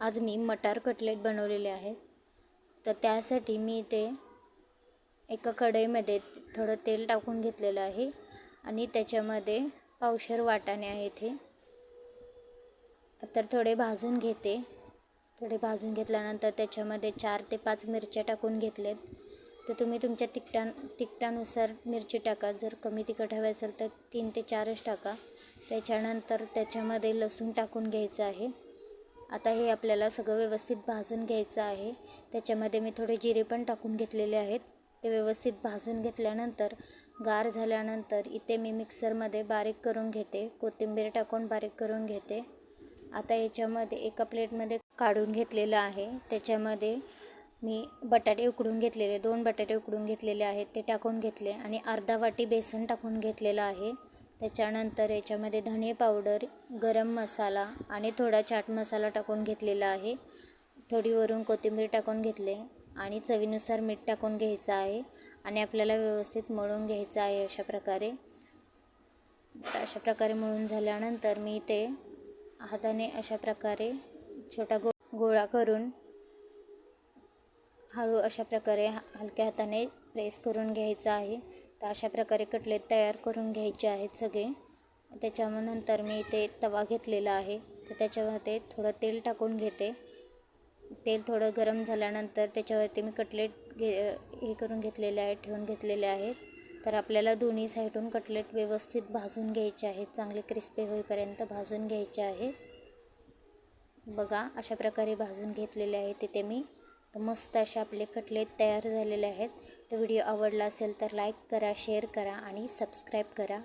आज मी मटार कटलेट बनवलेले आहेत तर त्यासाठी मी ते एका कढईमध्ये थोडं तेल टाकून घेतलेलं आहे आणि त्याच्यामध्ये पावशर वाटाणे आहे इथे तर थोडे भाजून घेते. थोडे भाजून घेतल्यानंतर त्याच्यामध्ये चार ते पाच मिरच्या टाकून घेतलेत. तर तुम्ही तुमच्या तिखटा तिखटानुसार मिरची टाका. जर कमी तिखट हवे असेल तर तीन ते चारच टाका. त्याच्यानंतर त्याच्यामध्ये लसूण टाकून घ्यायचं आहे. आता हे आपल्याला सगळं व्यवस्थित भाजून घ्यायचं आहे. त्याच्यामध्ये मी थोडे जिरे पण टाकून घेतलेले आहेत. ते व्यवस्थित भाजून घेतल्यानंतर गार झाल्यानंतर इथे मी मिक्सरमध्ये बारीक करून घेते. कोथिंबीर टाकून बारीक करून घेते. आता याच्यामध्ये एका प्लेटमध्ये काढून घेतलेलं आहे. त्याच्यामध्ये मी बटाटे उकडून घेतलेले दोन बटाटे उकडून घेतलेले आहेत ते टाकून घेतले आणि अर्धा वाटी बेसन टाकून घेतलेलं आहे. त्याच्यानंतर याच्यामध्ये धणे पावडर गरम मसाला आणि थोडा चाट मसाला टाकून घेतलेला आहे. थोडी वरून कोथिंबीर टाकून घेतले आणि चवीनुसार मीठ टाकून घ्यायचं आहे आणि आपल्याला व्यवस्थित मळून घ्यायचं आहे अशा प्रकारे. अशा प्रकारे मळून झाल्यानंतर मी ते हाताने अशा प्रकारे छोटा गो गोळा करून हळू अशा प्रकारे हलक्या हाताने प्रेस करून घ्यायचं आहे. तर अशा प्रकारे कटलेट तयार करून घ्यायचे आहेत सगळे. त्याच्यानंतर मी इथे तवा घेतलेला आहे. तर त्याच्यामध्ये थोडं तेल टाकून घेते. तेल थोडं गरम झाल्यानंतर त्याच्यावरती मी कटलेट घे हे करून घेतलेले आहेत ठेवून घेतलेले आहेत तर आपल्याला दोन्ही साईडून कटलेट व्यवस्थित भाजून घ्यायचे आहेत चांगले क्रिस्पी होईपर्यंत भाजून घ्यायचे आहे. बघा अशा प्रकारे भाजून घेतलेले आहे. तिथे मी तर मस्त असे आपले कटलेट तयार झालेले आहेत. तर व्हिडिओ आवडला असेल तर लाईक करा शेअर करा आणि सबस्क्राईब करा.